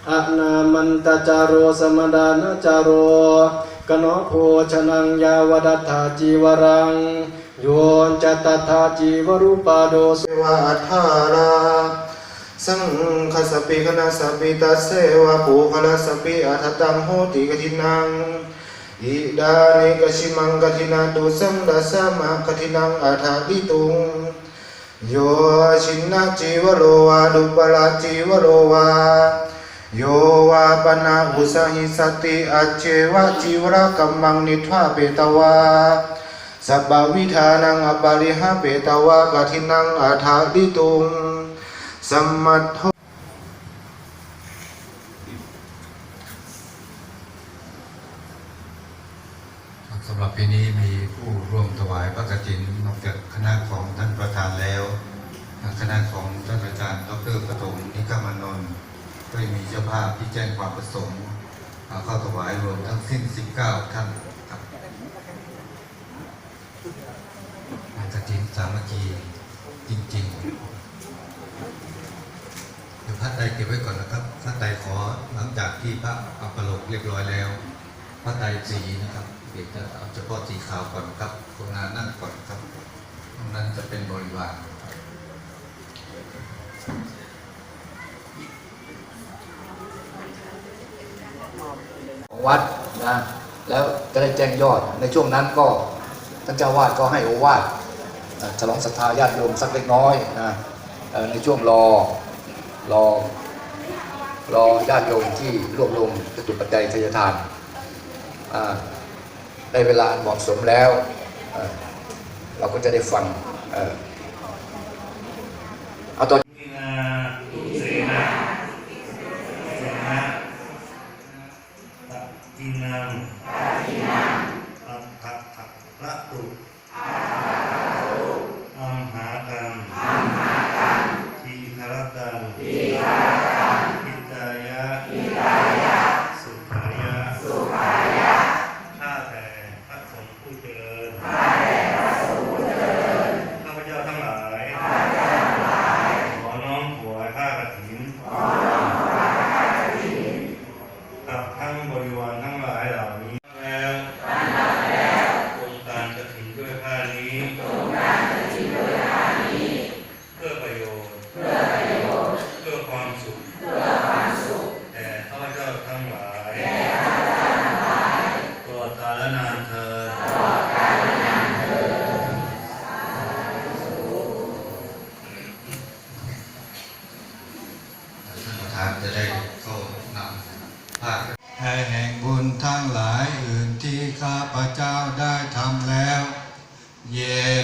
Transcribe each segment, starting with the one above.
อากาเลเจวะนามันจารุสังวัฏฐานังภิกขุนังภกวาตานุญญาโตเยนะอากังขมานาสาสังคาสาปัญจกัปปิสันตอะนามันตจารโรสมดานจารโรกนโภชนังยาวดัตถาจีวรัง โยนจตถาจีวรุปาโดสวะอัฏฐาราสังคสปิคณะสปิตัสเสวะปูคณะสปิอัฏฐตังโหติกทินังอิดานิกชิมังกทินาตุสังดัสมะกทินังอัฏฐาลิตุงโยชินนะจีวโรวาดุปลาจีวโรวา โยวาปนาอุสหิสติอเจวะจีวรกัมมังนิทวาเปตวาสัพวิธานังอปาริหะเปตวะกะทินังอาถาลิตุงสัมมัทโทสำหรับปีนี้มีผู้ร่วมถวายพระกฐินนอกจากคณะของท่านประธานแล้ว คณะของท่านอาจารย์ดรประถมนิกา มานนท์ก็ยังมีเจ้าภาพที่แจ้งความประสงค์เอาเข้าถวายรวมทั้งสิ้น 19 ท่านครับงานกฐินสามัคคีจริงๆเดี๋ยวพระใดเก็บไว้ก่อนนะครับ พระใดขอหลังจากที่พระอัปโลกเรียบร้อยแล้ว พระไตรสีนะครับเดี๋ยวจะเอาเฉพาะสีขาวก่อนครับคนงานนั่งก่อนครับตรงนั้นจะเป็นบริวาร ของ วัดนะแล้วจะได้แจ้งยอดในช่วงนั้นก็ท่านเจ้าวาดก็ให้โอวาทฉลองศรัทธาญาติโยมสักเล็กน้อยนะในช่วงรอรอรอญาติโยมที่รวบรวมจตุปัจจัยทายทานได้เวลาเหมาะสมแล้ว เราก็จะได้ฟังเอ่อเอาตอน นังอัฏฐะระตุอั ทั้งบริวารทั้งหลายเหล่านี้แล้วโครงการกฐินด้วยผ้านี้เพื่อประโยชน์เพื่อความสุขแด่ข้าพเจ้าทั้งหลายตลอดกาลนานเธอญ ท่านประธานจะได้เข้านำภาคให้ แห่งบุญทั้งหลายอื่นที่ข้าพเจ้าได้ทำแล้ว เย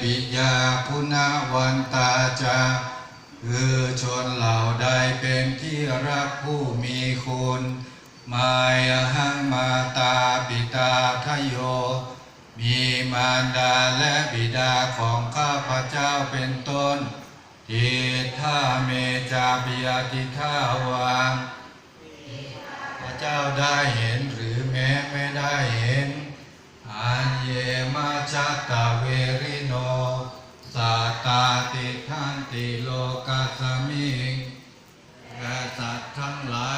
ปิยาพุนาวันตาจาคือชนเหล่าใดเป็นที่รักผู้มีคุณมายหังมาตาปิตาทโย มีมารดาและบิดาของข้าพเจ้าเป็นต้นทิทาเมจาปิยติทาว เจ้าได้เห็นหรือแม้ไม่ได้เห็นอันเยมาจัตตาเวริโนสาตาติทันติโลกาสมิงและสัตว์ทั้งหลาย